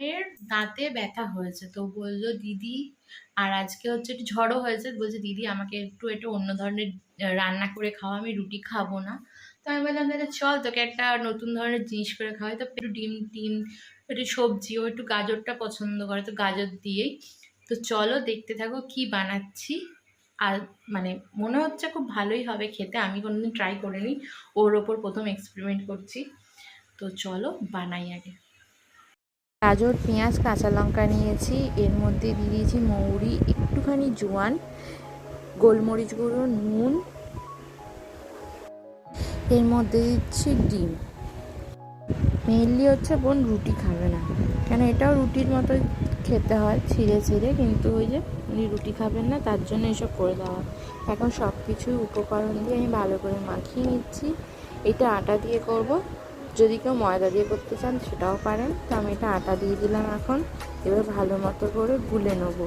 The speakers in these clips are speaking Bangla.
এর দাঁতে ব্যথা হয়েছে। তো বলল, দিদি, আর আজকে হচ্ছে একটু ঝড়ও হয়েছে। বলছে, দিদি, আমাকে একটু একটু অন্য ধরনের রান্না করে খাওয়া, আমি রুটি খাব না। তো আমি বললাম, দাদা, চল তোকে একটা নতুন ধরনের জিনিস করে খাওয়াই। তো একটু ডিম টিম একটু সবজি, ও একটু গাজরটা পছন্দ করে, তো গাজর দিয়েই। তো চলো দেখতে থাকো কি বানাচ্ছি। আর মানে মনে হচ্ছে খুব ভালোই হবে খেতে, আমি কোনোদিন ট্রাই করিনি। ওর ওপর প্রথম এক্সপেরিমেন্ট করছি। তো চলো বানাই আগে। গাজর, পেঁয়াজ, কাঁচা লঙ্কা নিয়েছি। এর মধ্যে দিয়ে দিয়েছি মৌরি, একটুখানি জোয়ান, গোলমরিচ গুঁড়ো, নুন। এর মধ্যে দিচ্ছি ডিম। মেইনলি হচ্ছে বোন রুটি খাবে না। কেন এটাও রুটির মতো খেতে হয়, ছিঁড়ে ছিঁড়ে, কিন্তু ওই যে উনি রুটি খাবেন না, তার জন্য এসব করে দেওয়া এখন সব কিছুই উপকরণ দিয়ে আমি ভালো করে মাখিয়ে নিচ্ছি। এটা আটা দিয়ে করব। যদি কেউ ময়দা দিয়ে করতে চান সেটাও পারেন। তো আমি এটা আটা দিয়ে দিলাম এখন। এবার ভালো মতো করে গুলে নেব।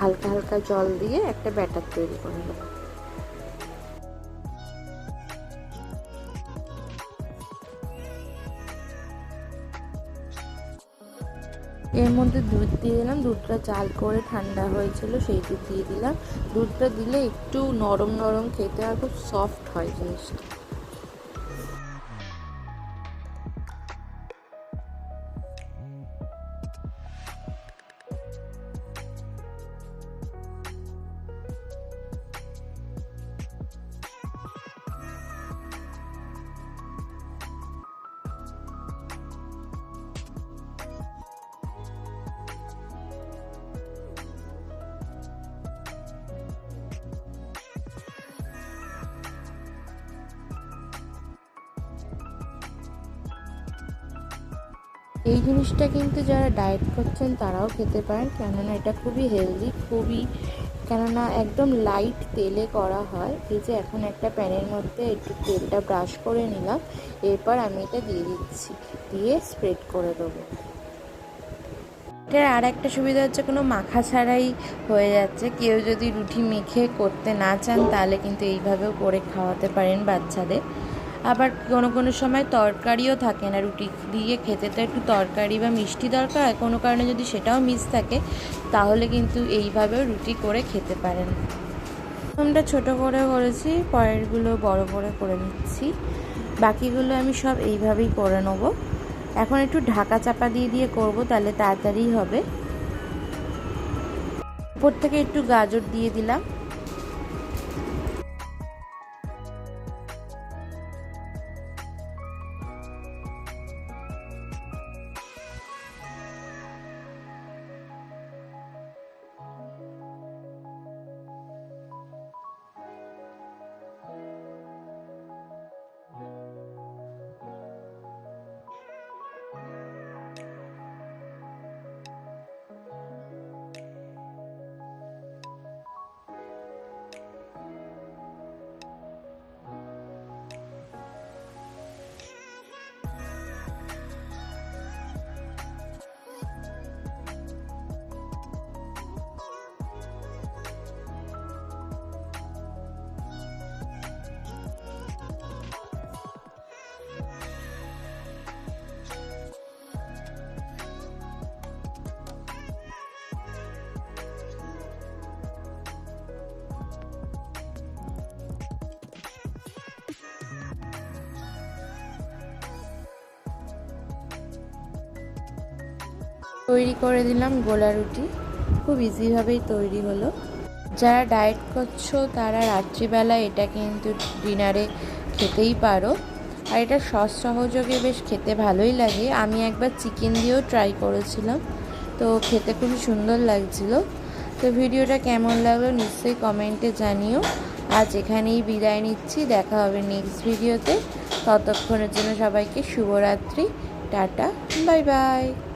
হালকা হালকা জল দিয়ে একটা ব্যাটার তৈরি করে নেব। এর মধ্যে দুধ দিয়ে দিলাম। দুধটা চাল করে ঠান্ডা হয়েছিল সেই দুধ দিয়ে দিলাম। দুধটা দিলে একটু নরম নরম খেতে আর খুব সফট হয় জিনিসটা। এই জিনিসটা কিন্তু যারা ডায়েট করছেন তারাও খেতে পারেন। কেননা এটা খুবই হেলদি খুবই কেননা একদম লাইট তেলে করা হয়। এই যে এখন একটা প্যানের মধ্যে একটু তেলটা ব্রাশ করে নিলাম, এরপর আমি এটা দিয়ে দিচ্ছি। দিয়ে স্প্রেড করে দেবো। এটার আর একটা সুবিধা হচ্ছে কোনো মাখা ছাড়াই হয়ে যাচ্ছে। কেউ যদি রুটি মেখে করতে না চান তাহলে কিন্তু এইভাবেও করে খাওয়াতে পারেন বাচ্চাদের। আবার কোনো কোনো সময় তরকারিও থাকে না। রুটি দিয়ে খেতে তো একটু তরকারি বা মিষ্টি দরকার হয় কোনো কারণে যদি সেটাও মিস থাকে, তাহলে কিন্তু এইভাবেও রুটি করে খেতে পারেন। প্রথমটা ছোট করে করেছি, পরেরগুলো বড় করে করে নিচ্ছি। বাকিগুলো আমি সব এইভাবেই করে নেব। এখন একটু ঢাকা চাপা দিয়ে দিয়ে করব, তাহলে তাড়াতাড়ি হবে। উপর থেকে একটু গাজর দিয়ে দিলাম। তৈরি করে দিলাম গোলা রুটি। খুব ইজিভাবেই তৈরি হলো। যারা ডায়েট করছ, তারা রাত্রিবেলা এটা কিন্তু ডিনারে খেতেই পারো। আর এটা সস সহযোগে বেশ খেতে ভালোই লাগে। আমি একবার চিকেন দিয়েও ট্রাই করেছিলাম। তো খেতে খুবই সুন্দর লাগছিল। তো ভিডিওটা কেমন লাগল নিশ্চয়ই কমেন্টে জানিও। আজ এখানেই বিদায় নিচ্ছি। দেখা হবে নেক্সট ভিডিওতে ততক্ষণের জন্য সবাইকে শুভরাত্রি। টাটা। Bye bye.